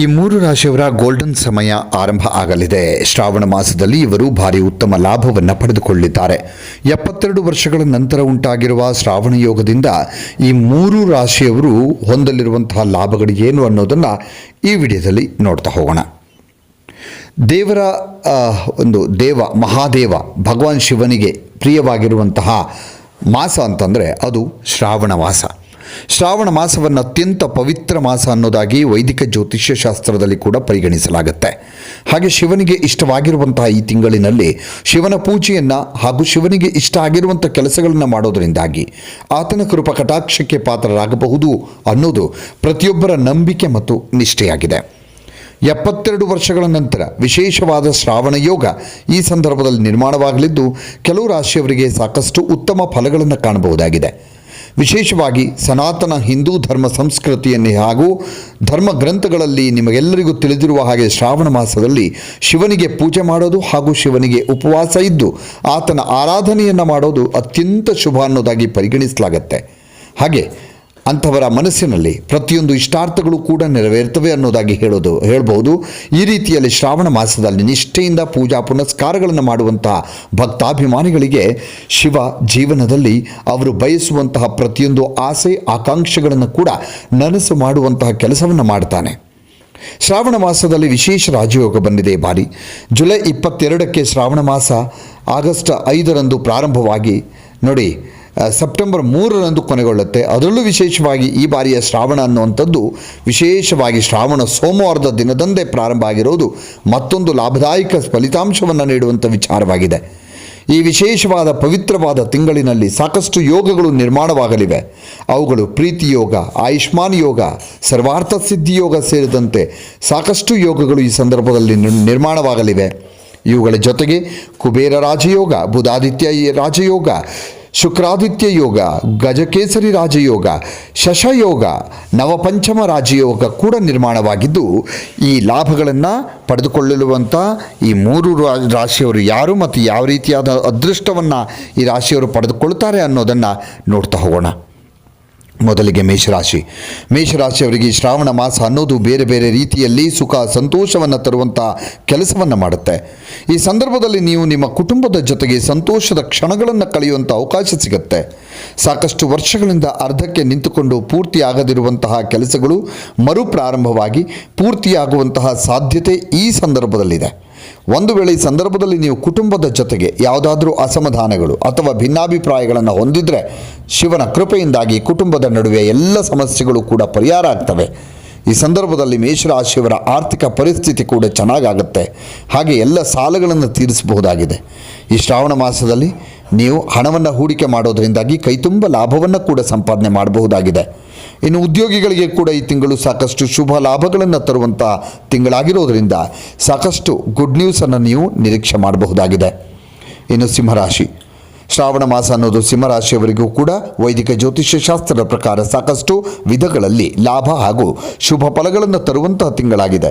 ಈ ಮೂರು ರಾಶಿಯವರ ಗೋಲ್ಡನ್ ಸಮಯ ಆರಂಭ ಆಗಲಿದೆ. ಶ್ರಾವಣ ಮಾಸದಲ್ಲಿ ಇವರು ಭಾರಿ ಉತ್ತಮ ಲಾಭವನ್ನು ಪಡೆದುಕೊಳ್ಳಿದ್ದಾರೆ. ಎಪ್ಪತ್ತೆರಡು ವರ್ಷಗಳ ನಂತರ ಉಂಟಾಗಿರುವ ಶ್ರಾವಣ ಯೋಗದಿಂದ ಈ ಮೂರು ರಾಶಿಯವರು ಹೊಂದಲಿರುವಂತಹ ಲಾಭಗಳು ಏನು ಅನ್ನೋದನ್ನು ಈ ವಿಡಿಯೋದಲ್ಲಿ ನೋಡ್ತಾ ಹೋಗೋಣ. ದೇವರ ಒಂದು ದೇವ, ಮಹಾದೇವ, ಭಗವಾನ್ ಶಿವನಿಗೆ ಪ್ರಿಯವಾಗಿರುವಂತಹ ಮಾಸ ಅಂತಂದರೆ ಅದು ಶ್ರಾವಣ ಮಾಸ. ಶ್ರಾವಣ ಮಾಸವನ್ನು ಅತ್ಯಂತ ಪವಿತ್ರ ಮಾಸ ಅನ್ನೋದಾಗಿ ವೈದಿಕ ಜ್ಯೋತಿಷ್ಯ ಶಾಸ್ತ್ರದಲ್ಲಿ ಕೂಡ ಪರಿಗಣಿಸಲಾಗುತ್ತೆ. ಹಾಗೆ ಶಿವನಿಗೆ ಇಷ್ಟವಾಗಿರುವಂತಹ ಈ ತಿಂಗಳಿನಲ್ಲಿ ಶಿವನ ಪೂಜೆಯನ್ನು ಹಾಗೂ ಶಿವನಿಗೆ ಇಷ್ಟ ಆಗಿರುವಂಥ ಕೆಲಸಗಳನ್ನು ಮಾಡೋದರಿಂದಾಗಿ ಆತನ ಕೃಪ ಕಟಾಕ್ಷಕ್ಕೆ ಪಾತ್ರರಾಗಬಹುದು ಅನ್ನೋದು ಪ್ರತಿಯೊಬ್ಬರ ನಂಬಿಕೆ ಮತ್ತು ನಿಷ್ಠೆಯಾಗಿದೆ. ಎಪ್ಪತ್ತೆರಡು ವರ್ಷಗಳ ನಂತರ ವಿಶೇಷವಾದ ಶ್ರಾವಣ ಯೋಗ ಈ ಸಂದರ್ಭದಲ್ಲಿ ನಿರ್ಮಾಣವಾಗಲಿದ್ದು, ಕೆಲವು ರಾಶಿಯವರಿಗೆ ಸಾಕಷ್ಟು ಉತ್ತಮ ಫಲಗಳನ್ನು ಕಾಣಬಹುದಾಗಿದೆ. ವಿಶೇಷವಾಗಿ ಸನಾತನ ಹಿಂದೂ ಧರ್ಮ ಸಂಸ್ಕೃತಿಯನ್ನೇ ಹಾಗೂ ಧರ್ಮ ಗ್ರಂಥಗಳಲ್ಲಿ ನಿಮಗೆಲ್ಲರಿಗೂ ತಿಳಿದಿರುವ ಹಾಗೆ ಶ್ರಾವಣ ಮಾಸದಲ್ಲಿ ಶಿವನಿಗೆ ಪೂಜೆ ಮಾಡೋದು ಹಾಗೂ ಶಿವನಿಗೆ ಉಪವಾಸ ಇದ್ದು ಆತನ ಆರಾಧನೆಯನ್ನು ಮಾಡೋದು ಅತ್ಯಂತ ಶುಭ ಅನ್ನೋದಾಗಿ ಪರಿಗಣಿಸಲಾಗತ್ತೆ. ಹಾಗೆ ಅಂಥವರ ಮನಸ್ಸಿನಲ್ಲಿ ಪ್ರತಿಯೊಂದು ಇಷ್ಟಾರ್ಥಗಳು ಕೂಡ ನೆರವೇರ್ತವೆ ಅನ್ನೋದಾಗಿ ಹೇಳೋದು ಹೇಳ್ಬೋದು ಈ ರೀತಿಯಲ್ಲಿ ಶ್ರಾವಣ ಮಾಸದಲ್ಲಿ ನಿಷ್ಠೆಯಿಂದ ಪೂಜಾ ಪುನಸ್ಕಾರಗಳನ್ನು ಮಾಡುವಂತಹ ಭಕ್ತಾಭಿಮಾನಿಗಳಿಗೆ ಶಿವ ಜೀವನದಲ್ಲಿ ಅವರು ಬಯಸುವಂತಹ ಪ್ರತಿಯೊಂದು ಆಸೆ, ಆಕಾಂಕ್ಷೆಗಳನ್ನು ಕೂಡ ನನಸು ಮಾಡುವಂತಹ ಕೆಲಸವನ್ನು ಮಾಡ್ತಾನೆ. ಶ್ರಾವಣ ಮಾಸದಲ್ಲಿ ವಿಶೇಷ ರಾಜಯೋಗ ಬಂದಿದೆ ಬಾರಿ. ಜುಲೈ ಇಪ್ಪತ್ತೆರಡಕ್ಕೆ ಶ್ರಾವಣ ಮಾಸ ಆಗಸ್ಟ್ ಐದರಂದು ಪ್ರಾರಂಭವಾಗಿ ನೋಡಿ ಸೆಪ್ಟೆಂಬರ್ ಮೂರರಂದು ಕೊನೆಗೊಳ್ಳುತ್ತೆ. ಅದರಲ್ಲೂ ವಿಶೇಷವಾಗಿ ಈ ಬಾರಿಯ ಶ್ರಾವಣ ಅನ್ನುವಂಥದ್ದು ವಿಶೇಷವಾಗಿ ಶ್ರಾವಣ ಸೋಮವಾರದ ದಿನದಂದೇ ಪ್ರಾರಂಭ ಆಗಿರೋದು ಮತ್ತೊಂದು ಲಾಭದಾಯಕ ಫಲಿತಾಂಶವನ್ನು ನೀಡುವಂಥ ವಿಚಾರವಾಗಿದೆ. ಈ ವಿಶೇಷವಾದ ಪವಿತ್ರವಾದ ತಿಂಗಳಿನಲ್ಲಿ ಸಾಕಷ್ಟು ಯೋಗಗಳು ನಿರ್ಮಾಣವಾಗಲಿವೆ. ಅವುಗಳು ಪ್ರೀತಿ ಯೋಗ, ಆಯುಷ್ಮಾನ್ ಯೋಗ, ಸರ್ವಾರ್ಥ ಸಿದ್ಧಿ ಯೋಗ ಸೇರಿದಂತೆ ಸಾಕಷ್ಟು ಯೋಗಗಳು ಈ ಸಂದರ್ಭದಲ್ಲಿ ನಿರ್- ನಿರ್ಮಾಣವಾಗಲಿವೆ. ಇವುಗಳ ಜೊತೆಗೆ ಕುಬೇರ ರಾಜಯೋಗ, ಬುಧಾದಿತ್ಯ ರಾಜಯೋಗ ಶುಕ್ರಾದಿತ್ಯ ಯೋಗ, ಗಜಕೇಸರಿ ರಾಜಯೋಗ, ಶಶಯೋಗ, ನವಪಂಚಮ ರಾಜಯೋಗ ಕೂಡ ನಿರ್ಮಾಣವಾಗಿದ್ದು, ಈ ಲಾಭಗಳನ್ನು ಪಡೆದುಕೊಳ್ಳಲುವಂಥ ಈ ಮೂರು ರಾಶಿಯವರು ಯಾರು ಮತ್ತು ಯಾವ ರೀತಿಯಾದ ಅದೃಷ್ಟವನ್ನು ಈ ರಾಶಿಯವರು ಪಡೆದುಕೊಳ್ತಾರೆ ಅನ್ನೋದನ್ನು ನೋಡ್ತಾ ಹೋಗೋಣ. ಮೊದಲಿಗೆ ಮೇಷರಾಶಿ. ಮೇಷರಾಶಿಯವರಿಗೆ ಶ್ರಾವಣ ಮಾಸ ಅನ್ನೋದು ಬೇರೆ ಬೇರೆ ರೀತಿಯಲ್ಲಿ ಸುಖ, ಸಂತೋಷವನ್ನು ತರುವಂಥ ಕೆಲಸವನ್ನು ಮಾಡುತ್ತೆ. ಈ ಸಂದರ್ಭದಲ್ಲಿ ನೀವು ನಿಮ್ಮ ಕುಟುಂಬದ ಜೊತೆಗೆ ಸಂತೋಷದ ಕ್ಷಣಗಳನ್ನು ಕಳೆಯುವಂಥ ಅವಕಾಶ ಸಿಗುತ್ತೆ. ಸಾಕಷ್ಟು ವರ್ಷಗಳಿಂದ ಅರ್ಧಕ್ಕೆ ನಿಂತುಕೊಂಡು ಪೂರ್ತಿಯಾಗದಿರುವಂತಹ ಕೆಲಸಗಳು ಮರುಪ್ರಾರಂಭವಾಗಿ ಪೂರ್ತಿಯಾಗುವಂತಹ ಸಾಧ್ಯತೆ ಈ ಸಂದರ್ಭದಲ್ಲಿದೆ. ಒಂದು ವೇಳೆ ಈ ಸಂದರ್ಭದಲ್ಲಿ ನೀವು ಕುಟುಂಬದ ಜೊತೆಗೆ ಯಾವುದಾದ್ರೂ ಅಸಮಾಧಾನಗಳು ಅಥವಾ ಭಿನ್ನಾಭಿಪ್ರಾಯಗಳನ್ನು ಹೊಂದಿದ್ರೆ ಶಿವನ ಕೃಪೆಯಿಂದಾಗಿ ಕುಟುಂಬದ ನಡುವೆ ಎಲ್ಲ ಸಮಸ್ಯೆಗಳು ಕೂಡ ಪರಿಹಾರ ಆಗ್ತವೆ. ಈ ಸಂದರ್ಭದಲ್ಲಿ ಮೇಷರಾಶಿಯವರ ಆರ್ಥಿಕ ಪರಿಸ್ಥಿತಿ ಕೂಡ ಚೆನ್ನಾಗಾಗುತ್ತೆ. ಹಾಗೆ ಎಲ್ಲ ಸಾಲಗಳನ್ನು ತೀರಿಸಬಹುದಾಗಿದೆ. ಈ ಶ್ರಾವಣ ಮಾಸದಲ್ಲಿ ನೀವು ಹಣವನ್ನು ಹೂಡಿಕೆ ಮಾಡೋದರಿಂದಾಗಿ ಕೈತುಂಬ ಲಾಭವನ್ನು ಕೂಡ ಸಂಪಾದನೆ ಮಾಡಬಹುದಾಗಿದೆ. ಇನ್ನು ಉದ್ಯೋಗಿಗಳಿಗೆ ಕೂಡ ಈ ತಿಂಗಳು ಸಾಕಷ್ಟು ಶುಭ ಲಾಭಗಳನ್ನು ತರುವಂಥ ತಿಂಗಳಾಗಿರೋದರಿಂದ ಸಾಕಷ್ಟು ಗುಡ್ ನ್ಯೂಸನ್ನು ನೀವು ನಿರೀಕ್ಷೆ ಮಾಡಬಹುದಾಗಿದೆ. ಇನ್ನು ಸಿಂಹರಾಶಿ. ಶ್ರಾವಣ ಮಾಸ ಅನ್ನೋದು ಸಿಂಹರಾಶಿಯವರಿಗೂ ಕೂಡ ವೈದಿಕ ಜ್ಯೋತಿಷ್ಯ ಶಾಸ್ತ್ರದ ಪ್ರಕಾರ ಸಾಕಷ್ಟು ವಿಧಗಳಲ್ಲಿ ಲಾಭ ಹಾಗೂ ಶುಭ ಫಲಗಳನ್ನು ತರುವಂತಹ ತಿಂಗಳಾಗಿದೆ.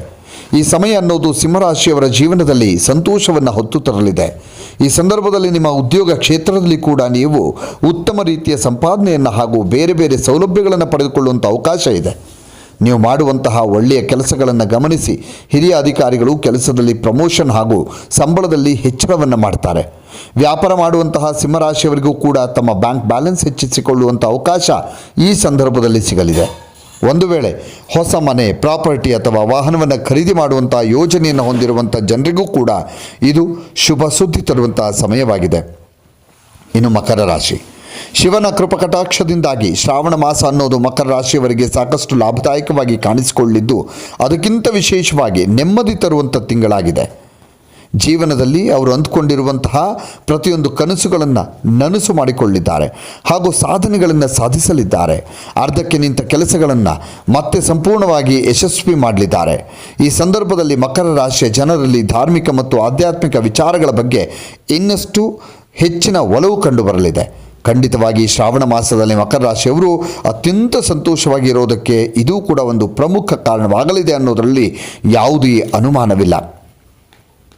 ಈ ಸಮಯ ಅನ್ನೋದು ಸಿಂಹರಾಶಿಯವರ ಜೀವನದಲ್ಲಿ ಸಂತೋಷವನ್ನು ಹೊತ್ತು ತರಲಿದೆ. ಈ ಸಂದರ್ಭದಲ್ಲಿ ನಿಮ್ಮ ಉದ್ಯೋಗ ಕ್ಷೇತ್ರದಲ್ಲಿ ಕೂಡ ನೀವು ಉತ್ತಮ ರೀತಿಯ ಸಂಪಾದನೆಯನ್ನು ಹಾಗೂ ಬೇರೆ ಬೇರೆ ಸೌಲಭ್ಯಗಳನ್ನು ಪಡೆದುಕೊಳ್ಳುವಂಥ ಅವಕಾಶ ಇದೆ. ನೀವು ಮಾಡುವಂತಹ ಒಳ್ಳೆಯ ಕೆಲಸಗಳನ್ನು ಗಮನಿಸಿ, ಹಿರಿಯ ಅಧಿಕಾರಿಗಳು ಕೆಲಸದಲ್ಲಿ ಪ್ರಮೋಷನ್ ಹಾಗೂ ಸಂಬಳದಲ್ಲಿ ಹೆಚ್ಚಳವನ್ನು ಮಾಡ್ತಾರೆ. ವ್ಯಾಪಾರ ಮಾಡುವಂತಹ ಸಿಂಹರಾಶಿಯವರಿಗೂ ಕೂಡ ತಮ್ಮ ಬ್ಯಾಂಕ್ ಬ್ಯಾಲೆನ್ಸ್ ಹೆಚ್ಚಿಸಿಕೊಳ್ಳುವಂಥ ಅವಕಾಶ ಈ ಸಂದರ್ಭದಲ್ಲಿ ಸಿಗಲಿದೆ. ಒಂದು ವೇಳೆ ಹೊಸ ಮನೆ, ಪ್ರಾಪರ್ಟಿ ಅಥವಾ ವಾಹನವನ್ನು ಖರೀದಿ ಮಾಡುವಂಥ ಯೋಜನೆಯನ್ನು ಹೊಂದಿರುವಂಥ ಜನರಿಗೂ ಕೂಡ ಇದು ಶುಭ ಸುದ್ದಿ ತರುವಂತಹ ಸಮಯವಾಗಿದೆ. ಇನ್ನು ಮಕರ ರಾಶಿ. ಶಿವನ ಕೃಪಕಟಾಕ್ಷದಿಂದಾಗಿ ಶ್ರಾವಣ ಮಾಸ ಅನ್ನೋದು ಮಕರ ರಾಶಿಯವರಿಗೆ ಸಾಕಷ್ಟು ಲಾಭದಾಯಕವಾಗಿ ಕಾಣಿಸಿಕೊಳ್ಳಿದ್ದು, ಅದಕ್ಕಿಂತ ವಿಶೇಷವಾಗಿ ನೆಮ್ಮದಿ ತರುವಂಥ ತಿಂಗಳಾಗಿದೆ. ಜೀವನದಲ್ಲಿ ಅವರು ಅಂದುಕೊಂಡಿರುವಂತಹ ಪ್ರತಿಯೊಂದು ಕನಸುಗಳನ್ನು ನನಸು ಮಾಡಿಕೊಳ್ಳಿದ್ದಾರೆ ಹಾಗೂ ಸಾಧನೆಗಳನ್ನು ಸಾಧಿಸಲಿದ್ದಾರೆ. ಅರ್ಧಕ್ಕೆ ನಿಂತ ಕೆಲಸಗಳನ್ನು ಮತ್ತೆ ಸಂಪೂರ್ಣವಾಗಿ ಯಶಸ್ವಿ ಮಾಡಲಿದ್ದಾರೆ. ಈ ಸಂದರ್ಭದಲ್ಲಿ ಮಕರ ರಾಶಿಯ ಜನರಲ್ಲಿ ಧಾರ್ಮಿಕ ಮತ್ತು ಆಧ್ಯಾತ್ಮಿಕ ವಿಚಾರಗಳ ಬಗ್ಗೆ ಇನ್ನಷ್ಟು ಹೆಚ್ಚಿನ ಒಲವು ಕಂಡುಬರಲಿದೆ. ಖಂಡಿತವಾಗಿ ಶ್ರಾವಣ ಮಾಸದಲ್ಲಿ ಮಕರ ರಾಶಿಯವರು ಅತ್ಯಂತ ಸಂತೋಷವಾಗಿ ಇರೋದಕ್ಕೆ ಇದು ಕೂಡ ಒಂದು ಪ್ರಮುಖ ಕಾರಣವಾಗಲಿದೆ ಅನ್ನೋದರಲ್ಲಿ ಯಾವುದೇ ಅನುಮಾನವಿಲ್ಲ.